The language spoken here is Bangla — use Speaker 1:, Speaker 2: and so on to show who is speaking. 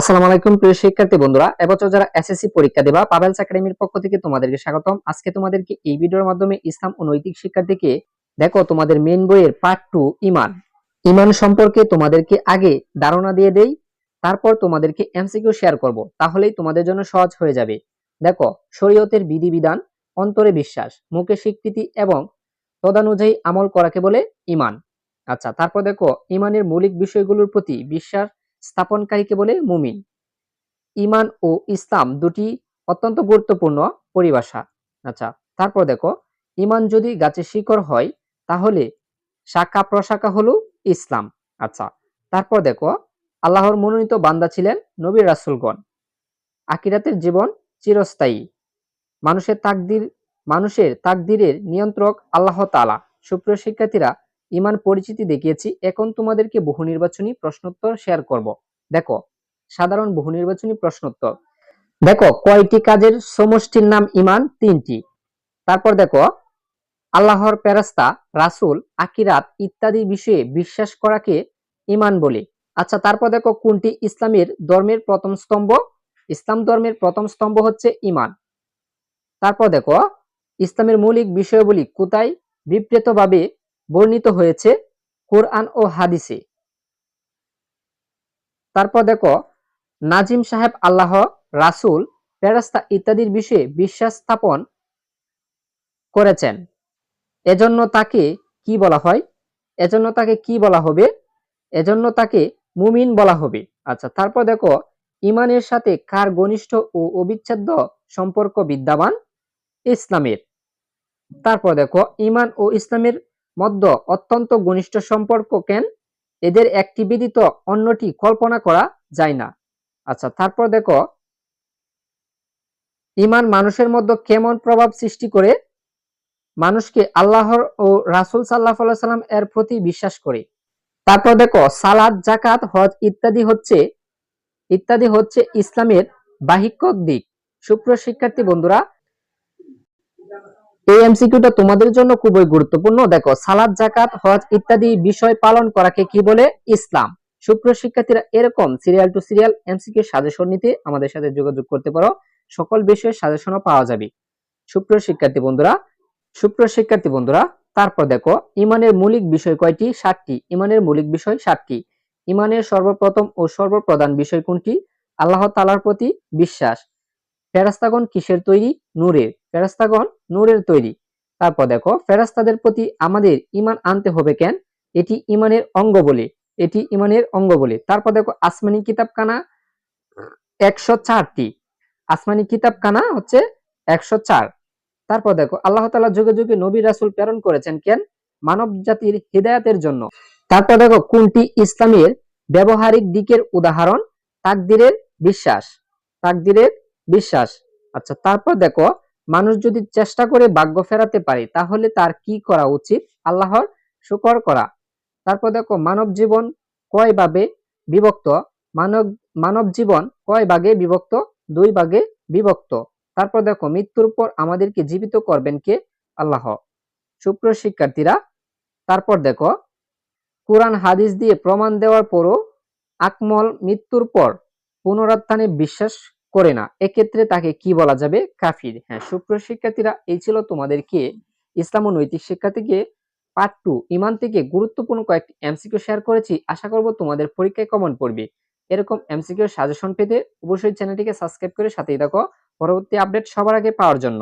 Speaker 1: আসসালামু আলাইকুম, প্রিয় শিক্ষার্থী বন্ধুরা। এবছর যারা এসএসসি পরীক্ষা দেবা পাবেলস একাডেমির পক্ষ থেকে তোমাদেরকে স্বাগতম। আজকে তোমাদেরকে এই ভিডিওর মাধ্যমে ইসলাম ও নৈতিক শিক্ষা থেকে দেখো, তোমাদের মেন বইয়ের পার্ট টু ইমান। ইমান সম্পর্কে তোমাদেরকে আগে ধারণা দিয়ে দেই, তারপর তোমাদেরকে এমসিকিউ শেয়ার করব। তাহলেই তোমাদের জন্য সহজ হয়ে যাবে। দেখো, শরীয়তের বিধিবিধান, অন্তরে বিশ্বাস মুখে স্বীকৃতি এবং তদানুযায়ী আমল করাকে বলে ইমান। আচ্ছা তারপর দেখো, ইমানের মৌলিক বিষয়গুলোর প্রতি বিশ্বাস স্থাপনকারীকে বলে মুমিন। ইমান ও ইসলাম দুটি অত্যন্ত গুরুত্বপূর্ণ পরিভাষা। আচ্ছা তারপর দেখো ইমান যদি গাছে শিকড় হয়, তাহলে শাখা প্রশাখা হলো ইসলাম। আচ্ছা তারপর দেখো, আল্লাহর মনোনীত বান্দা ছিলেন নবী রাসুলগণ। আকিরাতের জীবন চিরস্থায়ী। মানুষের তাকদির, মানুষের তাকদিরের নিয়ন্ত্রক আল্লাহ তাআলা। সুপ্রিয় শিক্ষার্থীরা ইমান পরিচিতি দেখিয়েছি, এখন তোমাদেরকে বহু নির্বাচনী প্রশ্নোত্তর শেয়ার করব। দেখো, সাধারণ বহু নির্বাচনী প্রশ্নোত্তর। দেখো, কয়টি কাজের সমষ্টির নাম ইমান? তিনটি। তারপর দেখো, আল্লাহর পেরাস্তা রাসূল, আকিরাত ইত্যাদি বিষয়ে বিশ্বাস করাকে ইমান বলে। আচ্ছা তারপর দেখো, কোনটি ইসলামের ধর্মের প্রথম স্তম্ভ? ইসলাম ধর্মের প্রথম স্তম্ভ হচ্ছে ইমান। তারপর দেখো, ইসলামের মৌলিক বিষয়গুলি কোথায়? বিবৃতভাবে বর্ণিত হয়েছে কোরআন ও হাদিসে। তারপর দেখো, নাজিম সাহেব, আল্লাহ, রাসূল ফেরেশতা ইত্যাদির বিষয়ে বিশ্বাস স্থাপন করেছেন। এজন্য তাকে কি বলা হয়? এজন্য তাকে কি বলা হবে? এজন্য তাকে মুমিন বলা হবে। আচ্ছা তারপর দেখো, ইমানের সাথে কার ঘনিষ্ঠ ও অবিচ্ছেদ্য সম্পর্ক বিদ্যমান? ইসলামের। তারপর দেখো, ইমান ও ইসলামের মধ্যে অত্যন্ত ঘনিষ্ঠ সম্পর্ক কেন? এদের একটি ব্যতীত অন্যটি কল্পনা করা যায় না। আচ্ছা তারপর দেখো। ইমান মানুষের মধ্যে কেমন প্রভাব সৃষ্টি করে? মানুষকে আল্লাহর ও রাসুল সাল্লাহ সাল্লাম এর প্রতি বিশ্বাস করে। তারপর দেখো সালাদ জাকাত হজ ইত্যাদি হচ্ছে ইত্যাদি হচ্ছে ইসলামের বাহিক দিক। সুপ্রিয় শিক্ষার্থী বন্ধুরা এই এমসিকিউটা তোমাদের জন্য খুবই গুরুত্বপূর্ণ। দেখো, সালাদ জাকাত হজ ইত্যাদি বিষয় পালন করাকে কি বলে? ইসলাম। সুপ্রিয় শিক্ষার্থীরা এরকম serial to serial MCQ suggestion নিতে আমাদের সাথে যোগাযোগ করতে পারো। সকল বিষয়ের সাজেশনও পাওয়া যাবে। শিক্ষার্থী বন্ধুরা শিক্ষার্থী বন্ধুরা, তারপর দেখো, ইমানের মৌলিক বিষয় কয়টি? ষাটটি ইমানের মৌলিক বিষয় ষাটটি ইমানের সর্বপ্রথম ও সর্বপ্রধান বিষয় কোনটি? আল্লাহ তালার প্রতি বিশ্বাস। ফেরাস্তাগণ কিসের তৈরি? নূরের। ফেরাস্তাগণ নূরের তৈরি। তারপর দেখো ফেরাস্তাদের প্রতি আমাদের ইমান আনতে হবে কেন? এটি ইমানের অঙ্গ বলে, এটি ইমানের অঙ্গ বলে। তারপর দেখো, আসমানি কিতাবখানা একশো চারটি। আসমানি কিতাবখানা হচ্ছে একশো চার। তারপর দেখো, আল্লাহ তালা যুগে যুগে নবী রাসুল প্রেরণ করেছেন কেন? মানব জাতির হৃদায়তের জন্য। তারপর দেখো, কোনটি ইসলামের ব্যবহারিক দিকের উদাহরণ? তাকদিরের বিশ্বাস। তাকদিরের বিশ্বাস। আচ্ছা তারপর দেখো মানুষ যদি চেষ্টা করে ভাগ্য ফেরাতে পারে, তাহলে তার কি করা উচিত? আল্লাহর শুকর করা। তারপর দেখো, মানব জীবন কয় ভাবে বিভক্ত? মানব মানব জীবন কয় ভাগে বিভক্ত? দুই ভাগে বিভক্ত। তারপর দেখো, মৃত্যুর পর আমাদেরকে জীবিত করবেন কে? আল্লাহ। সুপ্রিয় শিক্ষার্থীরা, তারপর দেখো, কোরআন, হাদিস দিয়ে প্রমাণ দেওয়ার পরও আকমল মৃত্যুর পর পুনরুত্থানে বিশ্বাস করে না। এক্ষেত্রে তাকে কি বলা যাবে? কাফির। হ্যাঁ সুপ্রিয় শিক্ষার্থীরা, এই ছিল তোমাদেরকে ইসলাম ও নৈতিক শিক্ষা থেকে পার্ট টু ইমান থেকে গুরুত্বপূর্ণ কয়েকটি এমসিকিউ শেয়ার করেছি। আশা করব তোমাদের পরীক্ষায় কমন পড়বে। এরকম এমসিকিউ সাজেশন পেতে অবশ্যই চ্যানেলটিকে সাবস্ক্রাইব করে সাথেই থাকো। পরবর্তী আপডেট সবার আগে পাওয়ার জন্য।